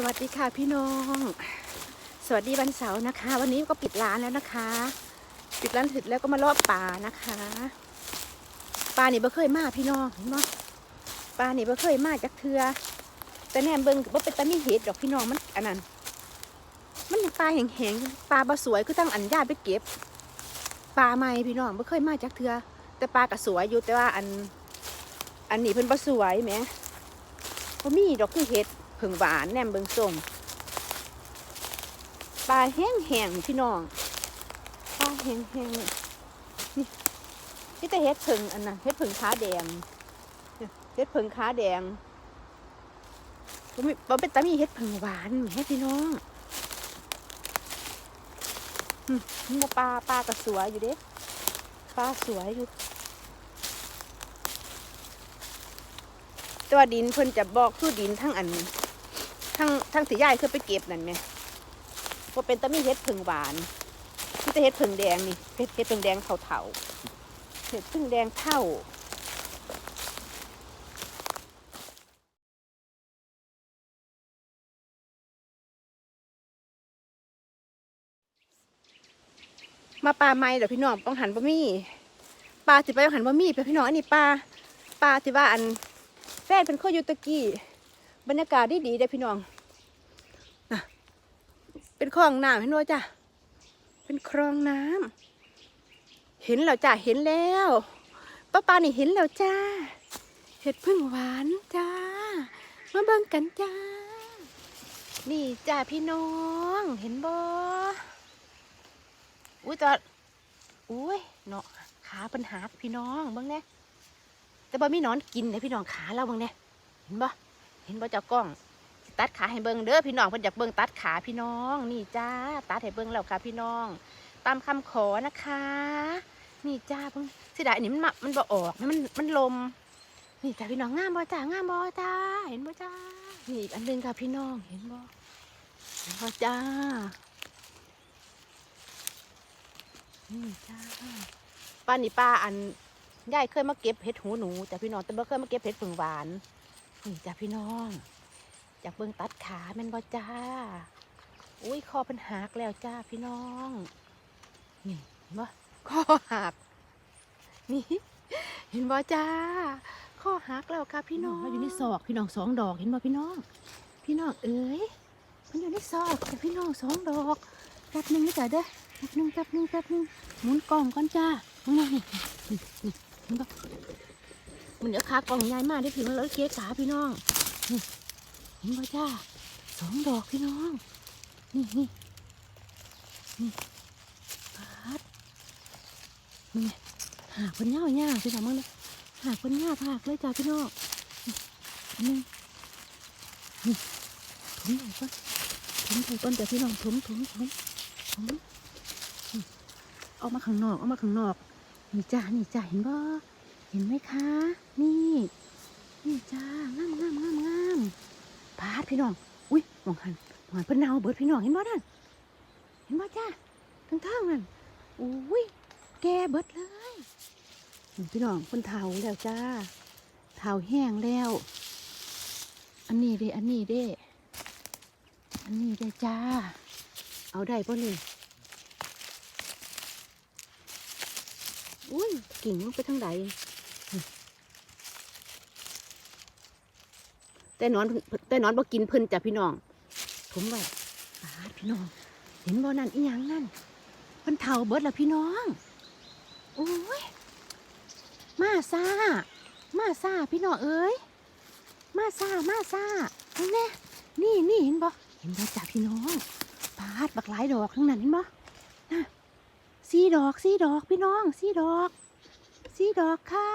สวัสดีค่ะพี่น้อง สวัสดีวันเสาร์นะคะ วันนี้ก็ปิดร้านแล้วนะคะ ปิดร้านเสร็จแล้วก็มาลอบป่านะคะปลานี่บ่เคยมาพี่น้องเห็นบ่ปลานี่บ่เคยมาจากเทือแต่แนมเบิ่งว่าเป็นตามีเห็ดดอกพี่น้องมันอันนั้นมันปลาแห้งๆปลาบ่สวยคือตั้งอันญาติไปเก็บปลาใหม่พี่น้องบ่เคยมาจากเทือแต่ปลาก็สวยอยู่แต่ว่าอัน อันนี้เพิ่นบ่สวยแหมบ่มีดอกคือเห็ด ผึ่งหวานแหนมเบิงส้มปลาแห้งแห้งพี่น้องปลาแห้งแห้งนี่นี่แต่เฮ็ดผึ่งอันน่ะเฮ็ดผึ่งขาแดงเฮ็ดผึ่งขาแดงบ่มีบ่เป็นตามีเฮ็ดผึ่งหวานแหม่พี่น้องอืมนี่ปลาปลากระสวยอยู่เด้ปลาสวยอยู่ตัวดินเพิ่นจะบอกคือดินทั้งอัน ทั้งทั้งสีใหญ่คือไปเก็บนั่นไหมว่าเป็นตะมีเฮ็ดผึ่งหวานที่จะเฮ็ดผึ่งแดงนี่เฮ็ดเฮ็ดผึ่งแดงเถาๆเฮ็ดผึ่งแดงเท่ามาปลาไม้เดี๋ยวพี่น้องต้องหันบะมี่ปลาสิไปต้องหันบะมี่ไปพี่น้องอันนี้ปลาปลาที่ว่าอันแฟนเป็นข้อยูตะกี้บรรยากาศดีดีเด้อพี่น้อง เป็นคลองน้ำเห็นบ่จ้ะเป็นคลองน้ำเห็นแล้วจ้ะเห็นแล้วป้าปานี่เห็นแล้วจ้าเห็ดพึ่งหวานจ้ามาเบิ่งกันจ้า นี่จ้าพี่น้องเห็นบ่อุ้ยจอดอุ้ยเนาะขาเป็นหักพี่น้องเบิ่งแน่แต่บ่มีหนอนกินเลยพี่น้องขาเราเบิ่งเนี่ยเห็นบ่เห็นบ่เจ้ากล้อง ตัดขาให้เบิ่งเด้อพี่น้องเพิ่นอยากเบิ่งตัดขาพี่น้อง นี่จ้าตัดให้เบิ่งแล้วค่ะพี่น้อง ตามคำขอนะคะ นี่จ้าเพิ่งสิด้อันนี้มันมามันบ่ออกนะมันมันลม นี่จ้าพี่น้องงามบ่จ้างามบ่จ้าเห็นบ่จ้านี่อีกอันนึงค่ะพี่น้องเห็นบ่เห็นบ่จ้านี่จ้าป้านี่ป้าอันยายเคยมาเก็บเห็ดหูหนูจ้ะพี่น้องแต่บ่เคยมาเก็บเห็ดผึ่งหวานนี่จ้ะพี่น้อง จากเบิ่งตัดขาแม่นบ่จ้า อุ้ยคอเป็นหักแล้วจ้าพี่น้อง นี่เห็นบ่คอหัก นี่ เห็นบ่จ้าคอหักแล้วค่ะพี่น้องอยู่ในศอกพี่น้องสองดอกเห็นบ่พี่น้อง พี่น้องเอ้ยมันอยู่ในซอกจ้ะพี่น้องสองดอกแป๊บหนึงนะจ้ะเด้อแป๊บหนึงแป๊บหนึงแป๊บหนึงหมุนกล่องก่อนจ้ามึงนี่นี่นี่นี่เห็นปะมันเดี๋ยวขากล่องใหญ่มากได้ถึงแล้วเก๊ขาพี่น้องนี่ เห็นปะจ้าสองดอกพี่น้อง นี่นี่นี่ปาดมึงไงหากคนเงาเงาพี่น้องมึงเลยหากคนเงาหากเลยจ้าพี่น้องนี่อันนึงนี่ถุงใหญ่ก่อนถุงใหญ่ก่อนจ้าพี่น้องถุงถุงถุงถุงเอามาข้างนอกเอามาข้างนอกนี่จ้านี่จ้าเห็นบ่เห็นไหมคะ นี่ นี่จ้างามงามงามงาม พาดพี่น้อง อุ้ยมองหันมองหันเพิ่นเนาเบิดพี่น้องเห็นบ่นั่นเห็นบ่จ้าทั้งทางนั่นอุ้ยแกเบิดเลยพี่น้องเพิ่นเทาแล้วจ้าเทาแห้งแล้ว อันนี้เด้อันนี้เด้อันนี้เด้จ้า เอาได้ป่ะนี่อุ้ยกิ่งมันไปทางใด แต่นอนเพิ่นแต่นอนบ่กินเพิ่นจ้ะพี่น้องผมไว้ปาดพี่น้อง เห็นบ่นั่นอีหยังนั่นเพิ่นเท่าเบิดล้วพี่น้องโอ้ยมาซามาซาพี่น้องเอ้ยมาซามาซาเห็นแน่นี่นี่เห็นบ่เห็นบ่จ้ะพี่น้องปาดบักหลายดอกทั้งนั้นเห็นบ่น่ะสี่ดอกสี่ดอกพี่น้องสี่ดอกสีดอกค่ะ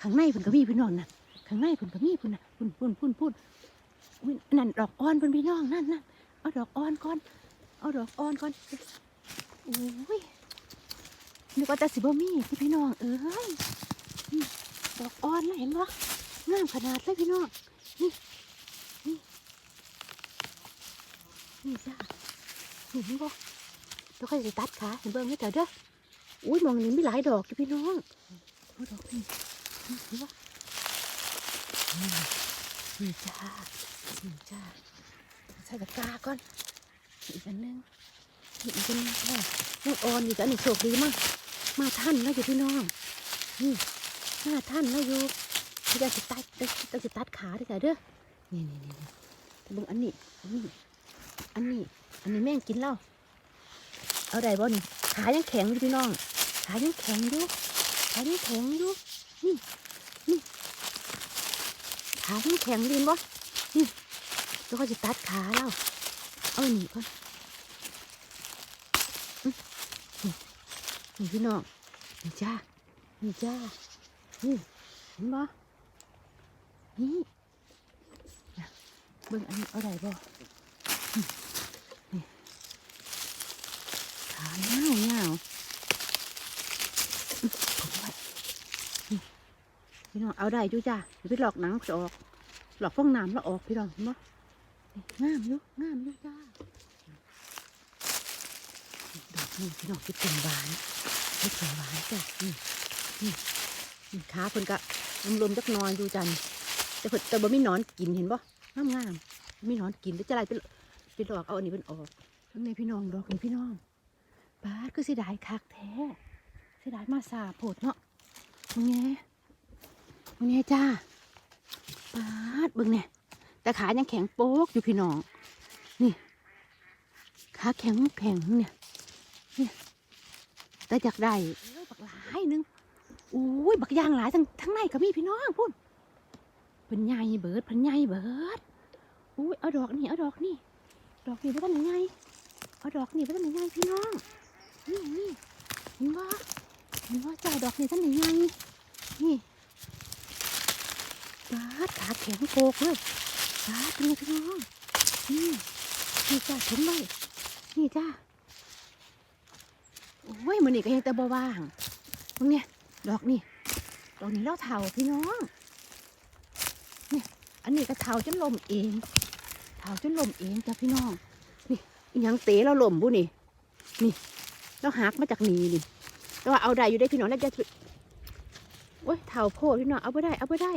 ข้างในเพิ่นก็มีพี่น้องน่ะ ข้างในพิ่นก็มีพุ่นนะพุ่นพุ่นพุ่นพุ่นนั่นดอกอ่อนพิ่นพี่น้องนั่นนั่นเอาดอกอ่อนก่อน เอาดอกอ่อนก่อนโอ้ยนึกว่าแต่สิบ่มีที่พี่น้องเอ้ยดอกอ่อนนะเห็นบ่งามขนาดเลยพี่น้องนี่นี่นี่จ้านี่เห็นบ่เดี๋ยวค่อยสิตัดขาเห็นเบิ่งให้เถอะเด้ออุ้ยมองนี้มีหลายดอกอยู่พี่น้องดูดอกนี่เห็นปะ นี่นี่จ้านี่จ้าใส่ตะกร้าก่อนอีกอันนึงนี่อีกอันนึงแค่ยังอ่อนอยู่จ้ะนี่โชคดีมากมาท่านแล้วอยู่พี่น้องนี่มาท่านแล้วอยู่เขาจะสิตัดจะสิตัดขาด้วยจ้ะเด้อนี่นี่นี่นี่เบิ่งอันนี้อันนี้อันนี้อันนี้แม่งกินแล้วเอาได้บ่นี่ขายังแข็งอยู่พี่น้องขายังแข็งอยู่ขายังแข็งอยู่นี่นี่ ขายังแข็งดีบ่นี่แล้วก็จะตัดขาแล้วเอาอันนี้ก่อนนี่พี่น้องนี่จ้านี่จ้านี่เห็นบ่นี่เบิ่งอันนี้เอาได้บ่นี่ขาเงาเงาผมว้นี่พี่น้องเอาได้อยู่จ้าเดี๋ยวไปหลอกหนังจะออก หลอกฟองน้ำแล้วออกพี่น้องเห็นบ่งามอยู่งามอยู่จ้าดอกนี่พี่น้องที่เป็นหวานเฮ็ดหวานจ้ะนี่นี่นี่ขาเพิ่นก็ลมๆจักหนอยดูจันแต่เพิ่นแต่บ่มีนอนกินเห็นบ่งามงามมีนอนกินแล้วจะไรไปไปหลอกเอาอันนี้เพิ่นออกทั้งในพี่น้องดอกนี่พี่น้องบาดคือสิได้คักแท้เสิได้มาสาโพดเนาะมึงแง่มึงแง่จ้า บาดบิ่งเนี่ยแต่ขายังแข็งโป๊กอยู่พี่น้อง นี่ ขาแข็งแข็งเนี่ยแต่อยากได้บักหลายนึงอุ้ยบักยางหลายทั้งทั้งในก็มีพี่น้องพุ่นพิ่นใหญ่เบิดพิ่นใหญ่เบิดอุ้ยเอาดอกนี่เอาดอกนี่ดอกนี่เพิ่นใหญ่เอาดอกนี่เพิ่นใหญ่พี่น้องนี่นี่เห็นบ่เห็นบ่เจ้าดอกนี่ท่านใหญ่นี่ บาดขาแข็งโกกเลยบาดนไงพี่น้องนี่นี่จ้าเห็นไหมนี่จ้าโอ้ยมันนี่ก็ยังแต่บว่างตรงเนี้ยดอกนี่ดอกนี้เราเถาพี่น้องนี่อันนี้ก็เถาจนลมเองเถาจนลมเองจ้ะพี่น้องนี่อีหยังเตะเราลมบุนี่นี่เราหักมาจากนี่นี่แต่ว่าเอาได้อยู่ได้พี่น้องแล้วจะโอ้ยเถาโพดพี่น้องเอาไปได้เอาไปได้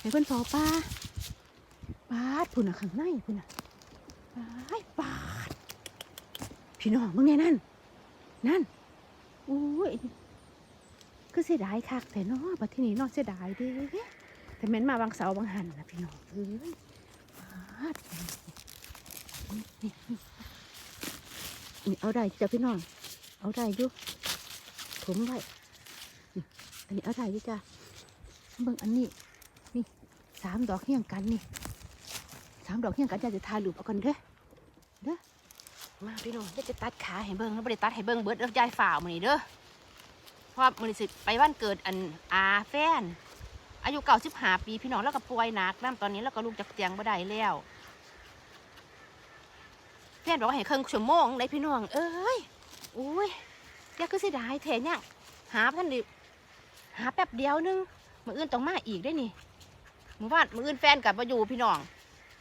ให้เพิ่อนพอป้าปาดพุ่นน่ะข้างในพุ่นน่ะปาดปาดพี่น้องมึงเนี่ยนั่น นั่นอุ้ยก็เสียดายคักแต่นาะบัดที่นี่เนอเสียดายด้แต่แม่นมาบางเสาบางหันนะพี่น้องเอ้ยปาดนี่เอาได้จ้ะพี่น้อง เอาได้ยู่ถมไว้อันนี้เอาได้ยู่จ้ะเบิ่งอันนี้ สามดอกเฮี้ยงกันนี่สามดอกเฮี้ยงกันจะจะทายรูปเอากันเด้อเด้อมาพี่น้องเดี๋ยจะตัดขาให้เบิ้งแล้วบ่ได้ตัดให้เบิ้งเบิดแล้วยายฝ่าวมื้อนี้เด้อเพราะมือนี้สิไปวันเกิดอันอาแฟน อายุเก่าสิบห้าปีพี่น้องแล้วก็ป่วยหนักน้ำตอนนี้แล้วก็ลูกจากเตียงบ่ได้แล้วแฟนบอกว่าให้ครึ่องชั่วโมงเลยพี่น้อง เอ้ยโอ้ยอยากคือเสียดายแท้เนี่ยหาท่านดิหาแป๊บเดียวนึงมื้ออื่นต้องมาอีกได้นี่ มื้อวานมืออื่นแฟนกลับมาอยู่พี่น้อง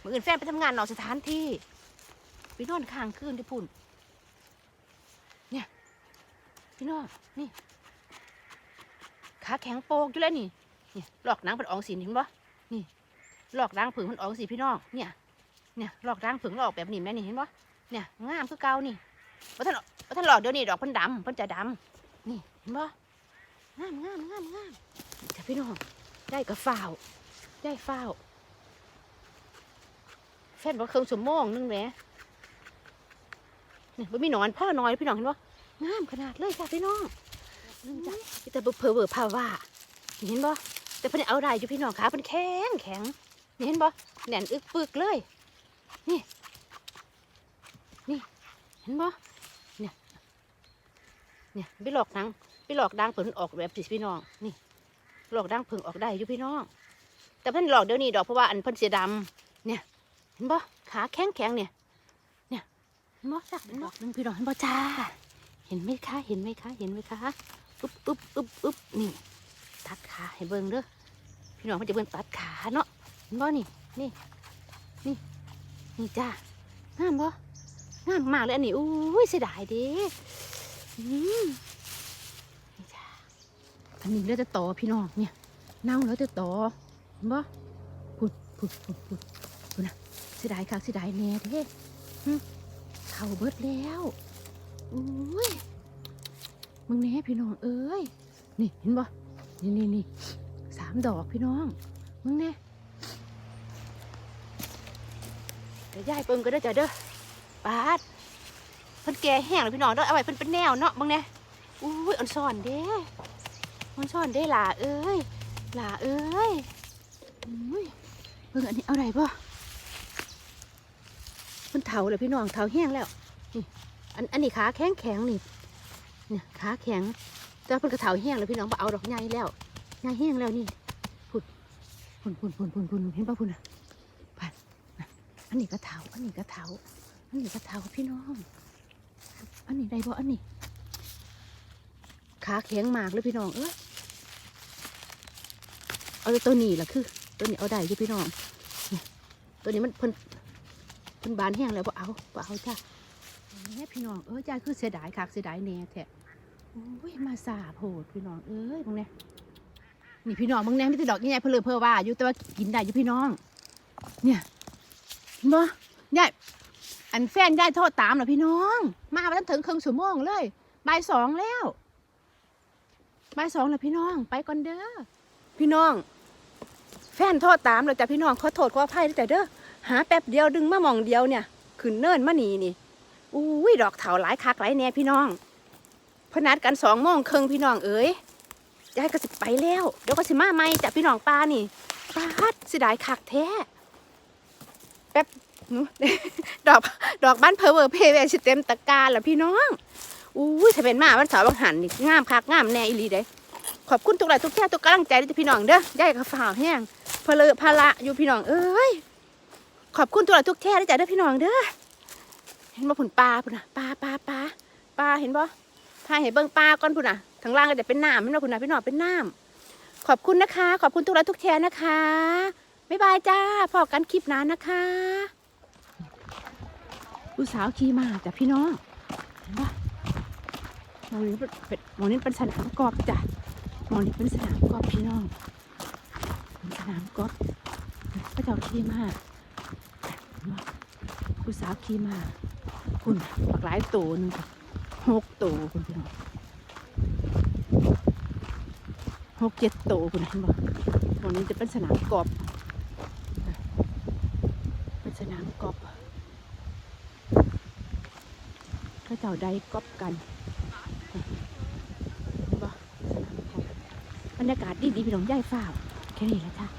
มืออื่นแฟนไปทำงานนอกสถานที่ไปนอนค้างคืนที่พุ่น เนี่ย พี่น้องนี่ ขาแข็งโปกอยู่แล้วนี่เนี่ยหลอกนางเป็นอองสีเห็นปะนี่หลอกนางผึ่งมันอองสีพี่น้องเนี่ยเนี่ยหลอกนางผึ่งหลอกแบบนี้แม่นี่เห็นปะเนี่ยงามคือเก่านี่ว่าท่านว่าท่านหลอกเดี๋ยวนี้ดอกเพิ่นดำเพิ่นจะดำนี่เห็นปะงามงามงามงามแต่พี่น้องได้กับฝ้า วได้ฝ้า แฟนบอกเครื่องชั่วงนึงแหมเนี่ยบ่มีหนอนพ่อน้อยพี่น้องเห็นบ่งามขนาดเลยจ้ะพี่น้องนึงจ้ะแต่บ่เพอเวอร์ภาวะเห็นบ่แต่เพิ่นเอาได้อยู่พี่น้องขาเพิ่นแข็งแข็งเห็นบ่แน่นอึกปึกเลย นี่ นี่เห็นบ่เนี่ยเนี่ยไปหลอกดังไปหลอกดังเพิ่นออกแบบสิพี่น้องนี่หลอกดังเพิ่งออกได้อยู่พี่น้อง แต่เพิ่นหลอกเดี๋ยวนี้ดอกเพราะว่าอันเพิ่นเสียดำเนี่ย เห็นบ่ขาแข็งแข็งเนี่ยเห็นบ่จ้ะเห็นบ่นึงพี่น้องเห็นบ่จ้า เห็นไหมคะเห็นไหมคะเห็นไหมคะอึ๊บอึ๊บอึ๊บอึ๊บนี่ตัดขาให้เบิ่งเด้อพี่น้องมันจะเบิ่งตัดขาเนาะเห็นบ่นี่นี่นี่นี่จ้างามบ่งามมากเลยอันนี้อุ้ยเสียดายเด้อืมนี่จ้าอันนี้แล้วจะต่อพี่น้องเนี่ยเน่าแล้วจะต่อ บ่พุ่นพุ่นพุ่นพุ่นพุ่นนะเสียดายคักเสียดายแน่เด้เข่าเบิดแล้วอุ้ยมึงแน่พี่น้องเอ้ยนี่เห็นบ่นี่นี่นี่สามดอกพี่น้อง มึงแน่เดี๋ยวยายเปิงก็ได้จ้ะเด้อปาดเพิ่นแก่แห้งแล้วพี่น้องเด้อเอาไว้เพิ่นเป็นแนวเนาะมึงแน่อุ้ยอ่อนซ่อนเด้อ่อนซ่อนเด้หล่าเอ้ยหล่าเอ้ย เบิ่งอันนี้เอาได้บ่มันเถาเลยพี่น้องเถาแห้งแล้วนี่อันอันนี้ขาแข็งแข็งนี่เนี่ยขาแข็งแต่เพิ่นกระเถาแห้งแล้วพี่น้องบ่เอาดอกใหญ่แล้วใหญ่แห้งแล้วนี่พุ่นพุ่นพุ่นพุ่นพุ่นพุ่นเห็นป่ะพุ่นอะพันน่ะอันนี้กระเถาอันนี้กระเถาอันนี้กระเถาพี่น้องอันนี้ได้บ่อันนี้ขาแข็งมากเลยพี่น้องเอ้ยเอาแต่ตัวนี้ล่ะคือ ตัวนี้เอาได้อยู่พี่น้องตัวนี้มันเพิ่นเพิ่นบานแห้งแล้วบ่เอาบ่เอาจ้ะแม่พี่น้องเอ้ยจ้าคือเสียดายคักเสียดายแหน่แท้โอ้ยมาสาโพดพี่น้องเอ้ยมึงเนี่ยนี่พี่น้องมึงเนี่ยไม่ติดดอกใหญ่ๆเพนเลือเพอว่าอยู่แต่ว่ากินได้อยู่พี่น้อง เนี่ยเห็นบ่ยายอันแฟนยายโทษตามเหรอพี่น้อง มาวันถึงครึ่งชั่วโมงเลยบ่ายสองแล้วบ่ายสองแล้วพี่น้อง ไปก่อนเด้อพี่น้อง ฟนโทษตามแล้วจ้ะพี่น้องขอโทษขออภัยด้วยจ้ะเด้อหาแป๊บเดียวดึงมามองเดียวเนี่ยขึ้นเนินมานีนี่อุ้ยดอกเถาหลายคักหลายแน่พี่น้องพนัดกันสองโมงครึ่งพี่น้องเอ๋ยยายก็สิไปแล้วเดี๋ยวก็สิมาใหม่จ้ะพี่น้องปลานี่ปลาดสิได้คักแท้แป๊บนูดอกดอกบ้านเพอเวอร์เพเวสิเต็มตะกร้าแล้วพี่น้องอุ้ยถ้าเป็นมาวันเสาร์บางหันนี่งามคักงามแน่อีลีเด้ขอบคุณทุกหลายทุกแท่ทุกกำลังใจด้วยจ้ะพี่น้องเด้อยายก็ฝ่าแห้ง พลพละอยู่พี่น้องเอ้ยขอบคุณตัวทุกแท่ด้จ้ะเด้อพี่น้องเด้อเห็นบ่ผุนปลาพุ่นน่ะปลาปลาปลาปลาเห็นบ่ถ้าเห็นเบิ่งปลาก่อนพุ่นน่ะทางล่างก็จะเป็นน้ำเห็นบ่พุ่นน่ะพี่น้องเป็นน้ำขอบคุณนะคะ ขอบคุณทุกเราทุกแท่นะคะบ๊ายบายจ้าพอกันคลิปหน้านะคะลูกสาวขี่มาจ้ะพี่น้องเห็นบ่มองนี้เป็นมองนี้เป็นสนามกอล์ฟจ้ะมองนี้เป็นสนามกอล์ฟพี่น้อง สนามกอล์ฟพระเจ้าขี่มาผู้สาวขี่มาคุณบักหลายตัวหนึงหกตัวคุณพี่น้องหกเจ็ดตัวคุณเห็นบ่ตรงนี้จะเป็นสนามกอล์ฟเป็นสนามกอล์ฟพระเจ้าได้กอล์ฟกันเห็นบ่สนามกบรรยากาศดีดีพี่น้องย่ายฟ้าว แค่นี้แหละจ้ะ